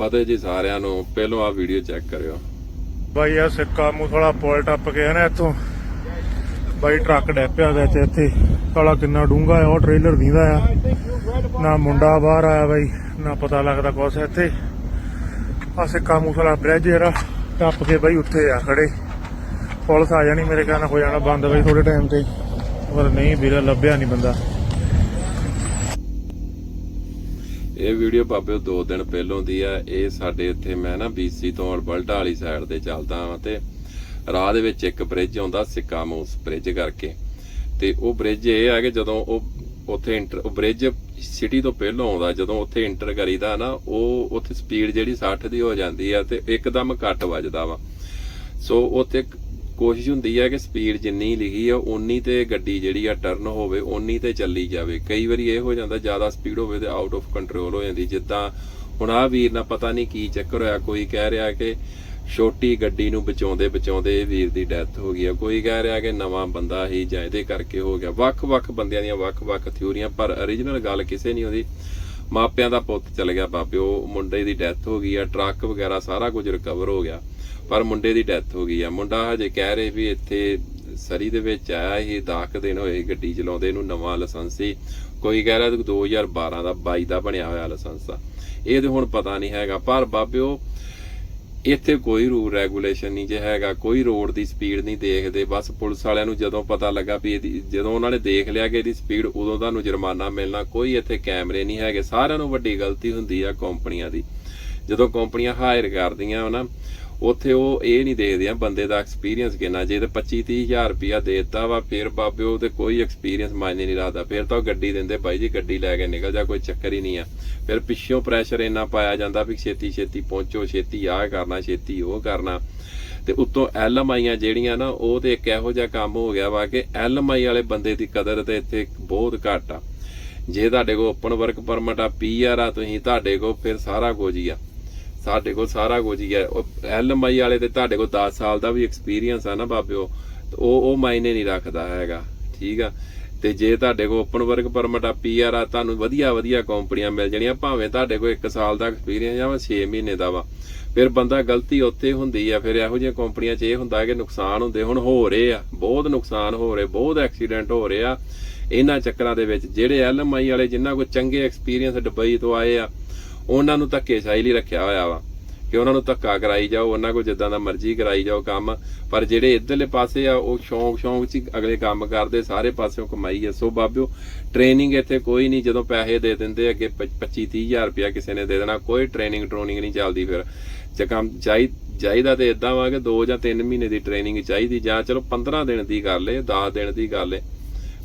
ਫਤਿਹ ਜੀ ਸਾਰਿਆਂ ਨੂੰ, ਪਹਿਲਾਂ ਆ ਵੀਡੀਓ ਚੈੱਕ ਕਰਿਓ। ਬਾਈ ਆ ਸਿੱਕਾ ਮੂਸਲਾ ਪੁਲ ਟੱਪ ਗਿਆ ਨਾ ਇੱਥੋਂ। ਬਾਈ, ਟਰੱਕ ਡੈਪਿਆ ਗਿਆ ਤੇ ਇੱਥੇ। ਸਾਲਾ ਕਿੰਨਾ ਡੂੰਗਾ ਆ ਉਹ ਟ੍ਰੇਲਰ ਦੀਂਦਾ ਆ। ਨਾ ਮੁੰਡਾ ਬਾਹਰ ਆਇਆ ਬਾਈ, ਨਾ ਪਤਾ ਲੱਗਦਾ ਕੁਛ ਇੱਥੇ। ਆ ਸਿੱਕਾ ਮੂਸਲਾ ਬ੍ਰਿਜ ਜਿਹੜਾ ਟੱਪ ਕੇ ਬਾਈ ਉੱਥੇ ਆ ਖੜੇ। ਪੁਲਿਸ ਆ ਜਾਣੀ ਮੇਰੇ ਖਿਆਲ ਨਾਲ, ਹੋ ਜਾਣਾ ਬੰਦ ਬਾਈ ਥੋੜੇ ਟਾਈਮ ਤੇ ਪਰ ਨਹੀਂ ਵੀਰੇ, ਲੱਭਿਆ ਨਹੀਂ ਬੰਦਾ। ਇਹ ਵੀਡੀਓ ਬਾਬੇ ਦੋ ਦਿਨ ਪਹਿਲੋਂ ਦੀ ਆ। ਇਹ ਸਾਡੇ ਇੱਥੇ ਮੈਂ ਨਾ ਬੀਸੀ ਤੋਂ ਅਲਬਰਟਾ ਵਾਲੀ ਸਾਈਡ ਤੇ ਚੱਲਦਾ ਹਾਂ ਤੇ ਰਾਹ ਦੇ ਵਿੱਚ ਇੱਕ ਬ੍ਰਿਜ ਆਉਂਦਾ ਸਿੱਕਾ ਮੂਸ ਬ੍ਰਿਜ ਕਰਕੇ। ਤੇ ਉਹ ਬ੍ਰਿਜ ਇਹ ਆ ਕਿ ਜਦੋਂ ਉਹ ਉੱਥੇ ਇੰਟਰ ਉਹ ਬ੍ਰਿਜ ਸਿਟੀ ਤੋਂ ਪਹਿਲਾਂ ਆਉਂਦਾ, ਜਦੋਂ ਉੱਥੇ ਇੰਟਰ ਕਰੀਦਾ ਨਾ, ਉਹ ਉੱਥੇ ਸਪੀਡ ਜਿਹੜੀ 60 ਦੀ ਹੋ ਜਾਂਦੀ ਆ ਤੇ ਇੱਕਦਮ ਘੱਟ ਵੱਜਦਾ ਵਾ। ਸੋ ਉੱਥੇ ਕੋਸ਼ਿਸ਼ ਹੁੰਦੀ ਹੈ ਕਿ ਸਪੀਡ ਜਿੰਨੀ ਲਿਖੀ ਆ ਉਨੀ ਤੇ ਗੱਡੀ ਜਿਹੜੀ ਆ ਟਰਨ ਹੋਵੇ ਉਨੀ ਤੇ ਚੱਲੀ ਜਾਵੇ। ਕਈ ਵਾਰੀ ਇਹ ਹੋ ਜਾਂਦਾ, ਜ਼ਿਆਦਾ ਸਪੀਡ ਹੋਵੇ ਤੇ ਆਊਟ ਆਫ ਕੰਟਰੋਲ ਹੋ ਜਾਂਦੀ। ਜਿੱਦਾਂ ਹੁਣ ਆ ਵੀਰ ਨਾਲ ਪਤਾ ਨਹੀਂ ਕੀ ਚੱਕਰ ਹੋਇਆ। ਕੋਈ ਕਹਿ ਰਿਹਾ ਕਿ ਛੋਟੀ ਗੱਡੀ ਨੂੰ ਬਚਾਉਂਦੇ ਬਚਾਉਂਦੇ ਵੀਰ ਦੀ ਡੈਥ ਹੋ ਗਈ ਆ। ਕੋਈ ਕਹਿ ਰਿਹਾ ਕਿ ਨਵਾਂ ਬੰਦਾ ਹੀ ਜਾਂ ਇਹਦੇ ਕਰਕੇ ਹੋ ਗਿਆ। ਵੱਖ-ਵੱਖ ਬੰਦਿਆਂ ਦੀਆਂ ਵੱਖ-ਵੱਖ ਥਿਊਰੀਆਂ, ਪਰ origignal ਗੱਲ ਕਿਸੇ ਨਹੀਂ ਹੁੰਦੀ ਮਾਪਿਆਂ ਦਾ ਪੁੱਤ ਚਲ ਗਿਆ ਬਾਪਿਓ ਮੁੰਡੇ ਦੀ ਡੈਥ ਹੋ ਗਈ ਆ, ਟਰੱਕ ਵਗੈਰਾ ਸਾਰਾ ਕੁਝ ਰਿਕਵਰ ਹੋ ਗਿਆ। ਪਰ ਮੁੰਡੇ ਦੀ ਡੈਥ ਹੋ ਗਈ ਆ। ਮੁੰਡਾ ਹਜੇ ਕਹਿ ਰਹੇ ਵੀ ਇੱਥੇ ਸਰੀ ਦੇ ਵਿੱਚ ਆਇਆ ਇਹ 10 ਦਿਨ ਹੋਏ ਗੱਡੀ ਚਲਾਉਂਦੇ ਇਹਨੂੰ ਨਵਾਂ ਲਾਇਸੈਂਸ ਸੀ। ਕੋਈ ਕਹਿ ਰਿਹਾ ਕਿ 2012 ਦਾ 22 ਦਾ ਬਣਿਆ ਹੋਇਆ ਲਾਇਸੈਂਸ ਆ। ਇਹ ਤੇ ਹੁਣ ਪਤਾ ਨਹੀਂ ਹੈਗਾ, ਪਰ ਬਾਬਿਓ, ਇੱਥੇ ਕੋਈ ਰੂਲ ਰੈਗੂਲੇਸ਼ਨ ਨਹੀਂ ਜੇ ਹੈਗਾ, ਕੋਈ ਰੋਡ ਦੀ ਸਪੀਡ ਨਹੀਂ ਦੇਖਦੇ। ਬਸ ਪੁਲਿਸ ਵਾਲਿਆਂ ਨੂੰ ਜਦੋਂ ਪਤਾ ਲੱਗਾ ਵੀ ਇਹਦੀ, ਜਦੋਂ ਉਹਨਾਂ ਨੇ ਦੇਖ ਲਿਆ ਕਿ ਇਹਦੀ ਸਪੀਡ, ਉਦੋਂ ਤੁਹਾਨੂੰ ਜੁਰਮਾਨਾ ਮਿਲਣਾ। ਕੋਈ ਇੱਥੇ ਕੈਮਰੇ ਨਹੀਂ ਹੈਗੇ। ਸਾਰਿਆਂ ਨੂੰ ਵੱਡੀ ਗਲਤੀ ਹੁੰਦੀ ਆ ਕੰਪਨੀਆਂ ਦੀ। ਜਦੋਂ ਕੰਪਨੀਆਂ ਹਾਇਰ ਕਰਦੀਆਂ ਨਾ ਉੱਥੇ ਉਹ ਇਹ ਨਹੀਂ ਦੇਖਦੇ ਆ, ਬੰਦੇ ਦਾ ਐਕਸਪੀਰੀਅੰਸ ਕਿੰਨਾ, ਜੇ ਤੇ 25 30000 ਰੁਪਿਆ ਦੇਤਾ ਵਾ, ਫਿਰ ਬਾਬੇ ਉਹਦੇ ਕੋਈ ਐਕਸਪੀਰੀਅੰਸ ਮਾਇਨੇ ਨਹੀਂ ਰੱਖਦਾ। ਫਿਰ ਤਾਂ ਉਹ ਗੱਡੀ ਦਿੰਦੇ ਬਾਈ ਜੀ, ਗੱਡੀ ਲੈ ਕੇ ਨਿਕਲ ਜਾ, ਕੋਈ ਚੱਕਰ ਹੀ ਨਹੀਂ ਆ। ਫਿਰ ਪਿੱਛੋਂ ਪ੍ਰੈਸ਼ਰ ਇੰਨਾ ਪਾਇਆ ਜਾਂਦਾ ਵੀ ਛੇਤੀ ਛੇਤੀ ਪਹੁੰਚੋ, ਛੇਤੀ ਆਹ ਕਰਨਾ, ਛੇਤੀ ਉਹ ਕਰਨਾ। ਤੇ ਉੱਤੋਂ ਐਲਐਮਆਈਆਂ ਜਿਹੜੀਆਂ ਨਾ, ਉਹ ਤੇ ਇੱਕ ਇਹੋ ਜਿਹਾ ਕੰਮ ਹੋ ਗਿਆ ਵਾ ਕਿ ਐਲਐਮਆਈ ਵਾਲੇ ਬੰਦੇ ਦੀ ਕਦਰ ਤੇ ਇੱਥੇ ਬਹੁਤ ਘੱਟ ਆ। ਜੇ ਤੁਹਾਡੇ ਕੋਲ ਓਪਨ ਵਰਕ ਪਰਮਿਟ ਆ ਪੀਆਰ ਆ, ਤੁਸੀਂ ਤੁਹਾਡੇ ਕੋਲ ਫਿਰ ਸਾਰਾ ਕੁਝ ਹੀ ਆ। ਸਾਡੇ ਕੋਲ ਸਾਰਾ ਕੁਝ ਹੀ ਹੈ। ਐਲਐਮਆਈ ਵਾਲੇ ਤੇ ਤੁਹਾਡੇ ਕੋਲ 10 ਸਾਲ ਦਾ ਵੀ ਐਕਸਪੀਰੀਅੰਸ ਆ ਨਾ ਬਾਬਿਓ ਤੇ ਉਹ ਉਹ ਮਾਇਨੇ ਨਹੀਂ ਰੱਖਦਾ ਹੈਗਾ। ਠੀਕ ਆ? ਤੇ ਜੇ ਤੁਹਾਡੇ ਕੋਲ ਓਪਨ ਵਰਕ ਪਰਮਿਟ ਆ ਪੀਆਰ ਆ, ਤੁਹਾਨੂੰ ਵਧੀਆ ਵਧੀਆ ਕੰਪਨੀਆਂ ਮਿਲ ਜਾਣੀਆਂ। ਭਾਵੇਂ ਤੁਹਾਡੇ ਕੋਲ 1 ਸਾਲ ਦਾ ਐਕਸਪੀਰੀਅੰਸ ਜਾਂ 6 ਮਹੀਨੇ ਦਾ ਵਾ। ਫਿਰ ਬੰਦਾ ਗਲਤੀ ਉੱਥੇ ਹੁੰਦੀ ਆ, ਫਿਰ ਇਹੋ ਜਿਹੀਆਂ ਕੰਪਨੀਆਂ 'ਚ ਇਹ ਹੁੰਦਾ ਕਿ ਨੁਕਸਾਨ ਹੁੰਦੇ। ਹੁਣ ਹੋ ਰਹੇ ਆ, ਬਹੁਤ ਨੁਕਸਾਨ ਹੋ ਰਹੇ, ਬਹੁਤ ਐਕਸੀਡੈਂਟ ਹੋ ਰਹੇ ਆ। ਇਹਨਾਂ ਚੱਕਰਾਂ ਦੇ ਵਿੱਚ ਜਿਹੜੇ ਐਲਐਮਆਈ ਵਾਲੇ ਜਿਨ੍ਹਾਂ ਕੋਲ ਚੰਗੇ ਐਕਸਪੀਰੀਅੰਸ ਦੁਬਈ ਤੋਂ ਆਏ ਆ ਉਹਨਾਂ ਨੂੰ ਧੱਕੇਸ਼ਾਹੀ ਲਈ ਰੱਖਿਆ ਹੋਇਆ ਵਾ ਕਿ ਉਹਨਾਂ ਨੂੰ ਧੱਕਾ ਕਰਾਈ ਜਾਓ, ਉਹਨਾਂ ਕੋਲ ਜਿੱਦਾਂ ਦਾ ਮਰਜ਼ੀ ਕਰਾਈ ਜਾਓ ਕੰਮ, ਪਰ ਜਿਹੜੇ ਇਧਰਲੇ ਪਾਸੇ ਆ, ਉਹ ਸ਼ੌਂਕ ਸ਼ੌਂਕ ਚ ਹੀ ਅਗਲੇ ਕੰਮ ਕਰਦੇ, ਸਾਰੇ ਪਾਸਿਓਂ ਕਮਾਈ ਆ। ਸੋ ਬਾਬਿਓ ਟ੍ਰੇਨਿੰਗ ਇੱਥੇ ਕੋਈ ਨਹੀਂ, ਜਦੋਂ ਪੈਸੇ ਦੇ ਦਿੰਦੇ ਅੱਗੇ 25 30000 ਰੁਪਇਆ ਕਿਸੇ ਨੇ ਦੇ ਦੇਣਾ, ਕੋਈ ਟ੍ਰੇਨਿੰਗ ਟ੍ਰੋਨਿੰਗ ਨਹੀਂ ਚੱਲਦੀ ਫਿਰ। ਜੇ ਕੰਮ ਚਾਹੀ ਚਾਹੀਦਾ ਤੇ ਇਦਾਂ ਵਾ ਕਿ 2 ਜਾਂ 3 ਮਹੀਨੇ ਦੀ ਟ੍ਰੇਨਿੰਗ ਚਾਹੀਦੀ, ਜਾਂ ਚਲੋ 15 ਦਿਨ ਦੀ ਕਰ ਲੇ 10 ਦਿਨ ਦੀ ਕਰ ਲੇ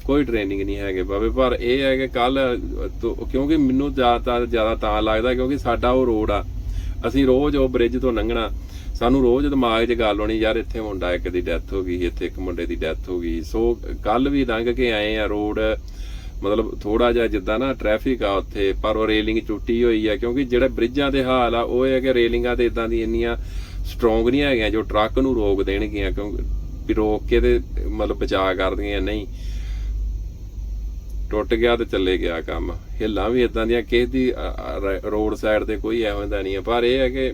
ਕੋਈ ਟ੍ਰੇਨਿੰਗ ਨਹੀਂ ਹੈਗੇ ਬਾਬੇ, ਪਰ ਇਹ ਹੈ ਕਿ ਕੱਲ ਕਿਉਂਕਿ ਮੈਨੂੰ ਜ਼ਿਆਦਾ ਜ਼ਿਆਦਾ ਤਾਂ ਲੱਗਦਾ ਕਿਉਂਕਿ ਸਾਡਾ ਉਹ ਰੋਡ ਆ। ਅਸੀਂ ਰੋਜ਼ ਉਹ ਬ੍ਰਿਜ ਤੋਂ ਲੰਘਣਾ। ਸਾਨੂੰ ਰੋਜ਼ ਦਿਮਾਗ 'ਚ ਗੱਲ ਹੋਣੀ ਯਾਰ ਇੱਥੇ ਮੁੰਡਾ ਇੱਕ ਦੀ ਡੈਥ ਹੋ ਗਈ, ਇੱਥੇ ਇੱਕ ਮੁੰਡੇ ਦੀ ਡੈਥ ਹੋ ਗਈ। ਸੋ ਕੱਲ ਵੀ ਲੰਘ ਕੇ ਆਏ ਆ ਰੋਡ ਮਤਲਬ ਥੋੜਾ ਜਿਹਾ ਜਿੱਦਾਂ ਨਾ ਟ੍ਰੈਫਿਕ ਆ ਉੱਥੇ, ਪਰ ਉਹ ਰੇਲਿੰਗ ਟੁੱਟੀ ਹੋਈ ਆ, ਕਿਉਂਕਿ ਜਿਹੜੇ ਬ੍ਰਿਜਾਂ ਦੇ ਹਾਲ ਆ, ਉਹ ਇਹ ਹੈ ਕਿ ਰੇਲਿੰਗਾਂ ਤੇ ਇਦਾਂ ਦੀ ਇੰਨੀਆਂ ਸਟਰੋਂਗ ਨਹੀਂ ਹੈਗੀਆਂ, ਜੋ ਟਰੱਕ ਨੂੰ ਰੋਕ ਦੇਣਗੀਆਂ, ਕਿਉਂਕਿ ਵੀ ਰੋਕ ਕੇ ਤੇ ਮਤਲਬ ਬਚਾ ਕਰਦੀਆਂ, ਨਹੀਂ। ਟੁੱਟ ਗਿਆ ਤੇ ਚੱਲੇ ਗਿਆ ਕੰਮ। ਹਿੱਲਾਂ ਵੀ ਇਦਾਂ ਦੀਆਂ, ਕਿਸੇ ਦੀ ਰੋਡ ਸਾਈਡ ਤੇ ਕੋਈ ਐਵੇਂ ਦਾ ਨਹੀਂ ਹੈ ਪਰ ਇਹ ਹੈ ਕਿ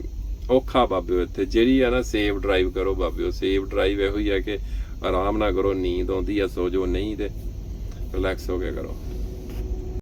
ਔਖਾ ਬਾਬਿਓ ਇੱਥੇ ਜਿਹੜੀ ਆ ਨਾ, ਸੇਫ ਡਰਾਈਵ ਕਰੋ ਬਾਬਿਓ ਸੇਫ ਡਰਾਈਵ ਇਹੋ ਹੀ ਹੈ ਕਿ ਆਰਾਮ ਨਾਲ ਕਰੋ, ਨੀਂਦ ਆਉਂਦੀ ਆ, ਸੋ ਜੋ ਨਹੀਂ ਤੇ ਰਿਲੈਕਸ ਹੋ ਕੇ ਕਰੋ।